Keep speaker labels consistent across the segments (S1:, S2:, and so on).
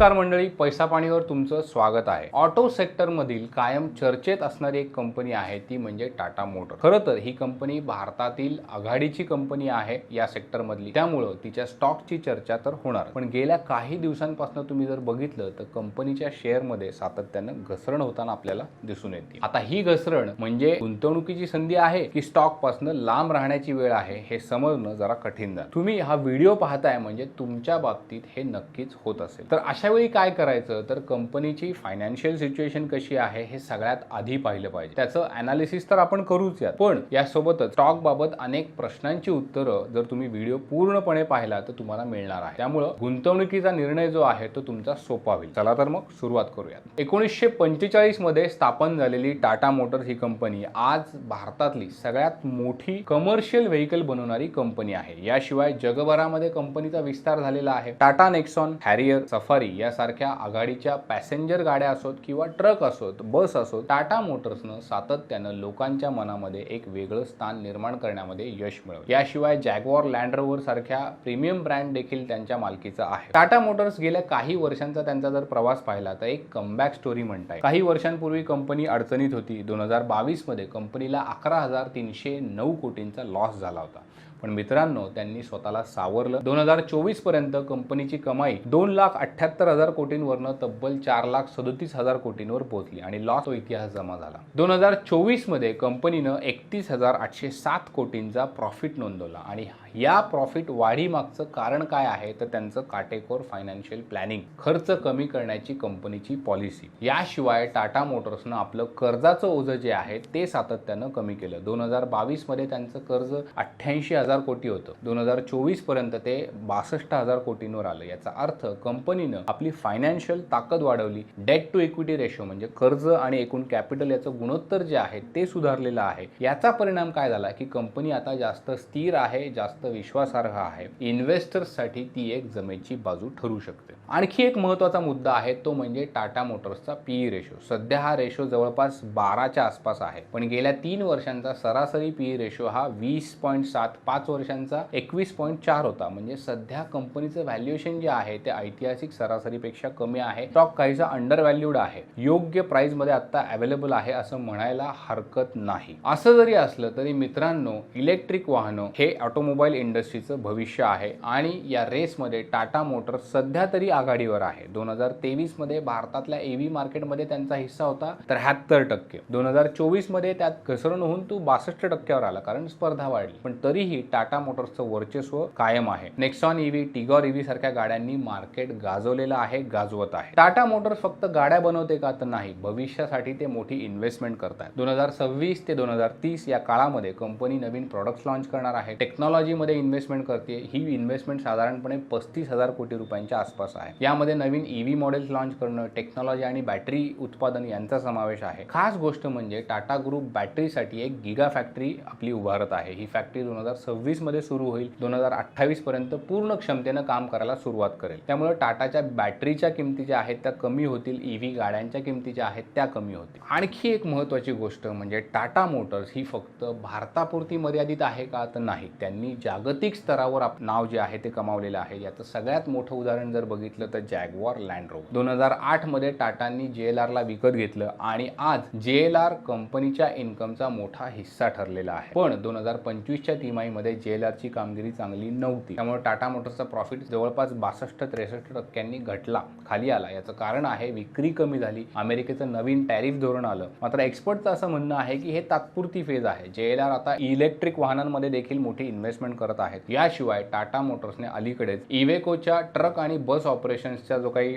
S1: नमस्कार मंडळी पैसा पाणीवर तुमचं स्वागत आहे. ऑटो सेक्टरमधील कायम चर्चेत असणारी एक कंपनी आहे ती म्हणजे टाटा मोटर. खरं तर ही कंपनी भारतातील आघाडीची कंपनी आहे या सेक्टरमधली. त्यामुळं तिच्या स्टॉकची चर्चा तर होणार. पण गेल्या काही दिवसांपासून तुम्ही जर बघितलं तर कंपनीच्या शेअरमध्ये सातत्यानं घसरण होताना आपल्याला दिसून येते. आता ही घसरण म्हणजे गुंतवणुकीची संधी आहे की स्टॉकपासून लांब राहण्याची वेळ आहे हे समजणं जरा कठीण जाईल तुम्ही हा व्हिडिओ पाहताय म्हणजे तुमच्या बाबतीत हे नक्कीच होत असेल. तर अशा वेळी काय करायचं? तर कंपनीची फायनान्शियल सिच्युएशन कशी आहे हे सगळ्यात आधी पाहिलं पाहिजे. त्याचं अनालिसिस तर आपण करूच या पण यासोबतच स्टॉक बाबत अनेक प्रश्नांची उत्तरं जर तुम्ही व्हिडिओ पूर्णपणे पाहिला तर तुम्हाला मिळणार आहे. त्यामुळं गुंतवणुकीचा निर्णय जो आहे तो तुमचा सोपा होईल. चला तर मग सुरुवात करूयात. एकोणीसशे पंचेचाळीसमध्ये स्थापन झालेली टाटा मोटर्स ही कंपनी आज भारतातली सगळ्यात मोठी कमर्शियल व्हेकल बनवणारी कंपनी आहे. याशिवाय जगभरामध्ये कंपनीचा विस्तार झालेला आहे. टाटा नेक्सॉन हॅरियर सफारी यासारख्या आघाडीच्या पॅसेंजर गाड्या असोत किंवा ट्रक असोत बस असोत टाटा मोटर्सनं सातत्यानं लोकांच्या मनामध्ये एक वेगळं स्थान निर्माण करण्यामध्ये यश मिळवलं. याशिवाय जॅगवॉर लँड रोवर सारख्या प्रीमियम ब्रँड देखील त्यांच्या मालकीचा आहे. टाटा मोटर्स गेल्या काही वर्षांचा त्यांचा जर प्रवास पाहिला तर एक कमबॅक स्टोरी म्हणताय. काही वर्षांपूर्वी कंपनी अडचणीत होती. दोन हजार बावीसमध्ये कंपनीला अकरा हजार तीनशे नऊ कोटींचा लॉस झाला होता. पण मित्रांनो त्यांनी स्वतःला सावरलं. दोन हजार चोवीसपर्यंत कंपनीची कमाई दोन लाख अठ्याहत्तर हजार कोटींवरनं तब्बल चार लाख सदोतीस हजार कोटींवर पोहोचली आणि लॉस तो इतिहास जमा झाला. दोन हजार चोवीसमध्ये कंपनीनं एकतीस हजार आठशे सात कोटींचा प्रॉफिट नोंदवला आणि या प्रॉफिट वाढीमागचं कारण काय आहे? तर त्यांचं काटेकोर फायनान्शियल प्लॅनिंग खर्च कमी करण्याची कंपनीची पॉलिसी याशिवाय टाटा मोटर्सनं आपलं कर्जाचं ओझं जे आहे ते सातत्यानं कमी केलं. दोन हजार बावीसमध्ये त्यांचं कर्ज अठ्ठ्याऐंशी हजार कोटी होतं. दोन हजार चोवीसपर्यंत ते बासष्ट हजार कोटींवर आलं. याचा अर्थ कंपनीनं आपली फायनान्शियल ताकद वाढवली. डेट टू इक्विटी रेशो म्हणजे कर्ज आणि एकूण कॅपिटल याचं गुणोत्तर जे आहे ते सुधारलेलं आहे. याचा परिणाम काय झाला? की कंपनी आता जास्त स्थिर आहे जास्त विश्वासार्ह आहे. इन्व्हेस्टर्ससाठी ती एक जमेची बाजू ठरू शकते. आणखी एक महत्त्वाचा मुद्दा आहे तो म्हणजे टाटा मोटर्सचा पीई रेशो सध्या हा रेशो जवळपास बाराच्या आसपास आहे पण गेल्या तीन वर्षांचा सरासरी पीई रेशो हा वीस पॉईंट सात पाच वर्षांचा एकवीस पॉईंट चार होता. म्हणजे सध्या कंपनीचं व्हॅल्युएशन जे आहे ते ऐतिहासिक सरासरीपेक्षा कमी आहे. स्टॉक काहीसा अंडर व्हॅल्यूड आहे. योग्य प्राइसमध्ये आत्ता आता अवेलेबल आहे असं म्हणायला हरकत नाही. असं जरी असलं तरी मित्रांनो इलेक्ट्रिक वाहनं हे ऑटोमोबाईल इंडस्ट्रीचं भविष्य आहे. आणि या रेसमध्ये टाटा मोटर्स सध्या तरी आघाडीवर आहे. दोन हजार तेवीसमध्ये भारतातल्या एव्ही मार्केटमध्ये त्यांचा हिस्सा होता त्र्याहत्तर टक्के. दोन हजार चोवीसमध्ये त्यात घसरण होऊन तो बासष्ट टक्क्यावर आला कारण स्पर्धा वाढली. पण तरीही टाटा मोटर्सचं वर्चस्व कायम आहे. नेक्सॉन ईव्ही टिगॉर ईव्ही सारख्या गाड्यांनी मार्केट गाजवलेलं आहे गाजवत आहे. टाटा मोटर्स फक्त गाड्या बनवते का तर नाही भविष्यासाठी ते मोठी इन्व्हेस्टमेंट करतात दोन हजार सव्वीस ते दोन हजार तीस या काळामध्ये कंपनी नवीन प्रोडक्ट्स लॉन्च करणार आहे. टेक्नॉलॉजीमध्ये इन्व्हेस्टमेंट करते. ही इन्व्हेस्टमेंट साधारणपणे पस्तीस हजार कोटी रुपयांच्या आसपास आहे. यामध्ये नवीन ईव्ही मॉडेल्स लॉन्च करणं टेक्नॉलॉजी आणि बॅटरी उत्पादन यांचा समावेश आहे. खास गोष्ट म्हणजे टाटा ग्रुप बॅटरीसाठी एक गिगा फॅक्टरी आपली उभारत आहे. ही फॅक्टरी दोन हजार सव्वीसमध्ये सुरू होईल. दोन हजार अठ्ठावीस पर्यंत पूर्ण क्षमतेनं काम करायला सुरुवात करेल. त्यामुळे टाटाच्या बॅटरीच्या किमती ज्या आहेत त्या कमी होतील. ईव्ही गाड्यांच्या किमती ज्या आहेत त्या कमी होतील. आणखी एक महत्वाची गोष्ट म्हणजे टाटा मोटर्स ही फक्त भारतापुरती मर्यादित आहे का तर नाही. त्यांनी जागतिक स्तरावर आप- नाव जे आहे ते कमावलेलं आहे. याचं सगळ्यात मोठं उदाहरण जर बघितलं तर जॅगवॉर लँड रोवर दोन हजार आठमध्ये टाटांनी जे टाटांनी जेएलआरला विकत घेतलं आणि आज जे एल आर कंपनीच्या इन्कमचा मोठा हिस्सा ठरलेला आहे. पण दोन हजार पंचवीसच्या तिमाहीमध्ये जे एल आरची कामगिरी चांगली नव्हती. त्यामुळे टाटा मोटर्सचा प्रॉफिट जवळपास बासष्ट त्रेसष्ट टक्क्यांनी घटला खाली आला. याचं कारण आहे विक्री कमी झाली. अमेरिकेचं नवीन टॅरिफ धोरण आलं. मात्र एक्सपर्टचं असं म्हणणं आहे की हे तात्पुरती फेज आहे. जेएलआर आता इलेक्ट्रिक वाहनांमध्ये देखील मोठी इन्व्हेस्टमेंट करत आहेत. याशिवाय टाटा मोटर्सने अलीकडेच इवेकोच्या ट्रक आणि बस ऑपरेशन्सचा जो काही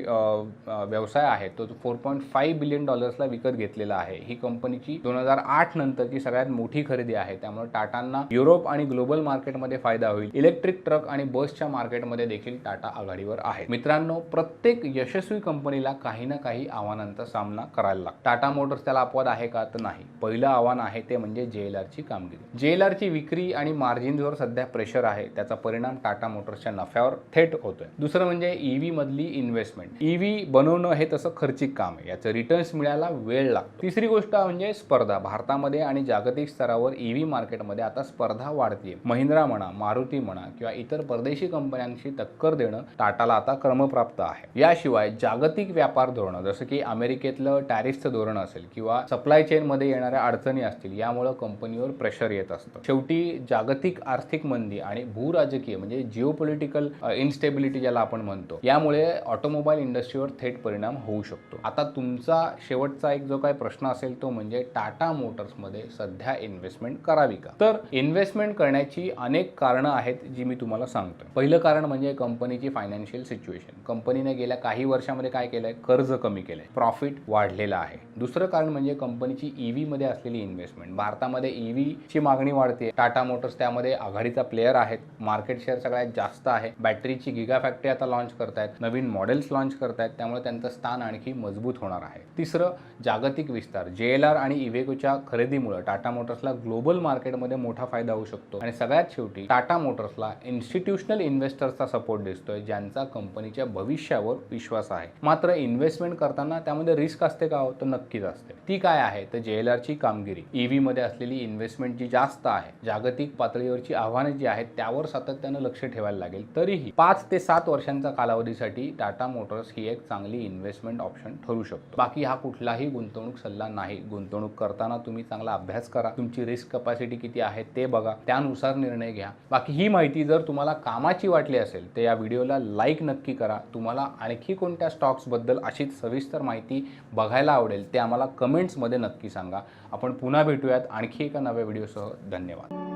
S1: व्यवसाय आहे तो फोर पॉईंट फाईव्ह बिलियन डॉलर्सला विकत घेतलेला आहे. ही कंपनीची दोन हजार आठ नंतरची सगळ्यात मोठी खरेदी आहे. त्यामुळे टाटांना युरोप आणि ग्लोबल मार्केटमध्ये फायदा होईल. इलेक्ट्रिक ट्रक आणि बसच्या मार्केटमध्ये देखील टाटा आघाडीवर आहे मित्रांनो प्रत्येक यशस्वी कंपनीला काही ना काही आव्हानांचा सामना करायला लागतो. टाटा मोटर्स त्याला अपवाद आहे का? तर नाही. पहिलं आव्हान आहे ते म्हणजे जेएलआरची कामगिरी. जेएलआरची विक्री आणि मार्जिन्सवर सध्या प्रेशर आहे. त्याचा परिणाम टाटा मोटर्सच्या नफ्यावर थेट होतोय. दुसरं म्हणजे ईव्ही मधली इन्व्हेस्टमेंट ईव्ही बनवणं हे तसं खर्चिक काम आहे. याचं रिटर्न्स मिळायला वेळ लागतो. तिसरी गोष्ट म्हणजे स्पर्धा. भारतामध्ये आणि जागतिक स्तरावर ईव्ही मार्केटमध्ये आता स्पर्धा वाढते महिंद्रा म्हणा मारुती म्हणा किंवा इतर परदेशी कंपन्यांशी टक्कर देणं टाटाला आता क्रमप्राप्त आहे. याशिवाय जागतिक व्यापार धोरणं जसं की अमेरिकेतलं टॅरिफचं धोरण असेल किंवा सप्लाय चेनमध्ये येणाऱ्या अडचणी असतील यामुळं कंपनीवर प्रेशर येत असतं. शेवटी जागतिक आर्थिक मंदी आणि भूराजकीय म्हणजे जिओ पॉलिटिकल इन्स्टेबिलिटी ज्याला आपण म्हणतो या यामुळे ऑटोमोबाईल इंडस्ट्रीवर थेट परिणाम होऊ शकतो. आता तुमचा शेवटचा एक जो काही प्रश्न असेल तो म्हणजे टाटा मोटर्समध्ये सध्या इन्व्हेस्टमेंट करावी का? तर इन्व्हेस्टमेंट करण्याची अनेक कारणं आहेत जी मी तुम्हाला सांगतो पहिलं कारण म्हणजे कंपनीची फायनान्शियल सिच्युएशन कंपनीने गेल्या काही वर्षामध्ये काय केलंय? कर्ज कमी केलंय. प्रॉफिट वाढलेलं आहे. दुसरं कारण म्हणजे कंपनीची ईव्ही मध्ये असलेली इन्व्हेस्टमेंट भारतामध्ये ई व्हीची मागणी वाढते. टाटा मोटर्स त्यामध्ये आघाडीचा प्लेअर आहेत. मार्केट शेअर सगळ्यात जास्त आहे. बॅटरीची गिगा फॅक्टरी आता लॉन्च करतायत. नवीन मॉडेल्स लॉन्च करतायत. त्यामुळे त्यांचं स्थान आणखी मजबूत होणार आहे. तिसरं जागतिक विस्तार. जे एल आर आणि इवेकोच्या खरेदीमुळे टाटा मोटर्सला ग्लोबल मार्केटमध्ये मोठा फायदा होऊ शकतो. आणि सगळ्यात शेवटी टाटा मोटर्सला इन्स्टिट्यूशनल इन्व्हेस्टर्सचा सपोर्ट दिसतोय ज्यांचा कंपनीच्या भविष्यावर विश्वास आहे. मात्र इन्व्हेस्टमेंट करताना त्यामध्ये रिस्क असते का हो? तर नक्कीच असते. ती काय आहे? तर जे एल आरची कामगिरी. ईव्ही मध्ये असलेली इन्व्हेस्टमेंट जी जास्त आहे जागतिक पातळीवरची आव्हाने जी आहेत त्यावर सातत्यानं लक्ष ठेवायला लागेल. तरीही पाच ते सात वर्षांच्या कालावधीसाठी टाटा मोटर्स ही एक चांगली इन्व्हेस्टमेंट ऑप्शन ठरू शकतो. बाकी हा कुठलाही गुंतवणूक सल्ला नाही. गुंतवणूक करताना तुम्ही चांगला अभ्यास करा. तुमची रिस्क कपॅसिटी किती आहे ते बघा. त्यानुसार निर्णय घ्या. बाकी ही माहिती जर तुम्हाला कामाची वाटली असेल तर या व्हिडिओला लाईक नक्की करा. तुम्हाला आणखी कोणत्या स्टॉक्सबद्दल अशीच सविस्तर माहिती बघायला आवडेल ते आम्हाला कमेंट्समध्ये नक्की सांगा. आपण पुन्हा भेटूयात आणखी एका नव्या व्हिडिओसह. धन्यवाद.